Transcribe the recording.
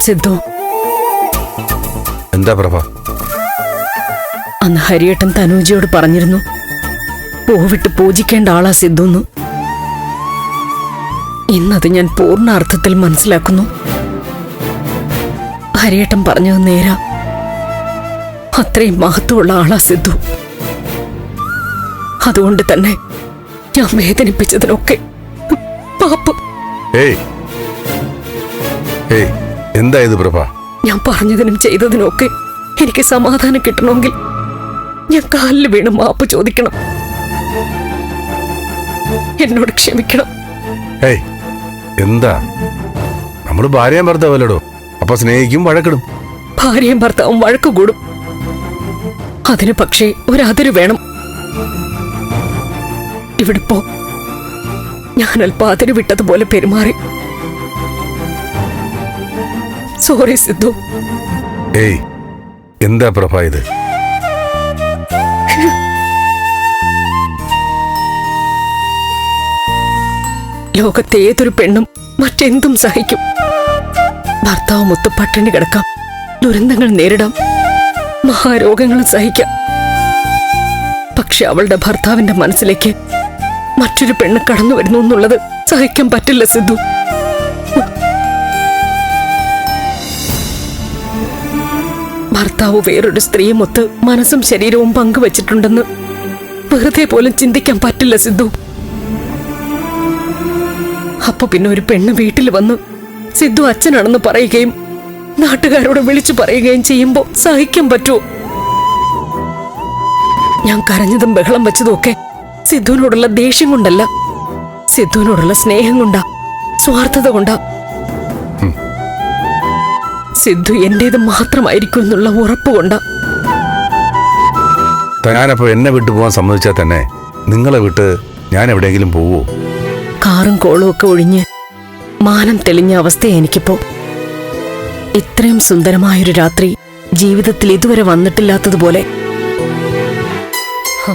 സിദ്ധു എന്താ പ്രഭ? അന്ന് ഹരിയേട്ടൻ തനൂജിയോട് പറഞ്ഞിരുന്നു പൂവിട്ട് പൂജിക്കേണ്ട ആളാ സിദ്ധുന്ന്. ഇന്നത് ഞാൻ പൂർണ അർത്ഥത്തിൽ മനസ്സിലാക്കുന്നു. ഹരിയേട്ടൻ പറഞ്ഞത് നേരാ. അത്രയും മഹത്വമുള്ള ആളാ സിദ്ധു. അതുകൊണ്ട് തന്നെ ഞാൻ വേദനിപ്പിച്ചതിനൊക്കെ പാപ്പ് ഏയ്. ഏയ്. എന്താ ഇത് പ്രഭ? ഞാൻ പറഞ്ഞതിനും ചെയ്തതിനും ഒക്കെ എനിക്ക് സമാധാനം കിട്ടണമെങ്കിൽ ഞാൻ കാലിൽ വീണ് മാപ്പ് ചോദിക്കണം. എന്നോട് ക്ഷമിക്കണം. ഏയ് എന്താ? നമ്മൾ ഭാര്യയും ഭർത്താവല്ലടോ അപ്പൊ സ്നേഹിക്കും വഴക്കിടും. ഭാര്യയും ഭർത്താവും വഴക്ക് കൂടും. അതിന് പക്ഷേ ഒരതിര് വേണം. ഇവിടിപ്പോ ഞാൻ അല്പം അതിര് വിട്ടതുപോലെ പെരുമാറി. സോറി സിദ്ധു. ഏയ് എന്താ പ്രഭ ഇത്? ലോകത്തെ ഏതൊരു പെണ്ണും മറ്റെന്തും സഹിക്കും. ഭർത്താവ് മൊത്ത പട്ടിണി കിടക്കാം. ദുരന്തങ്ങൾ നേരിടാം. മഹാരോഗങ്ങൾ സഹിക്കാം. പക്ഷെ അവളുടെ ഭർത്താവിന്റെ മനസ്സിലേക്ക് മറ്റൊരു പെണ്ണ് കടന്നു വരുന്നു എന്നുള്ളത് സഹിക്കാൻ പറ്റില്ല സിദ്ധു. ഭർത്താവ് വേറൊരു സ്ത്രീയുമൊത്ത് മനസ്സും ശരീരവും പങ്കുവച്ചിട്ടുണ്ടെന്ന് വെറുതെ പോലും ചിന്തിക്കാൻ പറ്റില്ല സിദ്ധു. അപ്പൊ പിന്നെ ഒരു പെണ്ണ് വീട്ടിൽ വന്ന് സിദ്ധു അച്ഛനാണെന്ന് പറയുകയും നാട്ടുകാരോട് വിളിച്ചു പറയുകയും ചെയ്യുമ്പോ സഹിക്കാൻ പറ്റുമോ ഞാൻ കരഞ്ഞതും ബഹളം വെച്ചതും ഒക്കെ സിദ്ധുവിനോടുള്ള ദേഷ്യം കൊണ്ടല്ല. സിദ്ധുവിനോടുള്ള സ്നേഹം കൊണ്ടാ സ്വാർത്ഥത കൊണ്ടാ സിദ്ധു എന്റേത് മാത്രമായിരിക്കും എന്നുള്ള ഉറപ്പ് കൊണ്ടാ. ഞാനപ്പോ എന്നെ വിട്ടു പോകാൻ സമ്മതിച്ചാൽ തന്നെ നിങ്ങളെ വിട്ട് ഞാൻ എവിടെയെങ്കിലും പോവോ? കാറും കോളും ഒക്കെ ഒഴിഞ്ഞ് മാനം തെളിഞ്ഞ അവസ്ഥയാ എനിക്കിപ്പോ. ഇത്രയും സുന്ദരമായൊരു രാത്രി ജീവിതത്തിൽ ഇതുവരെ വന്നിട്ടില്ലാത്തതുപോലെ. ഹ.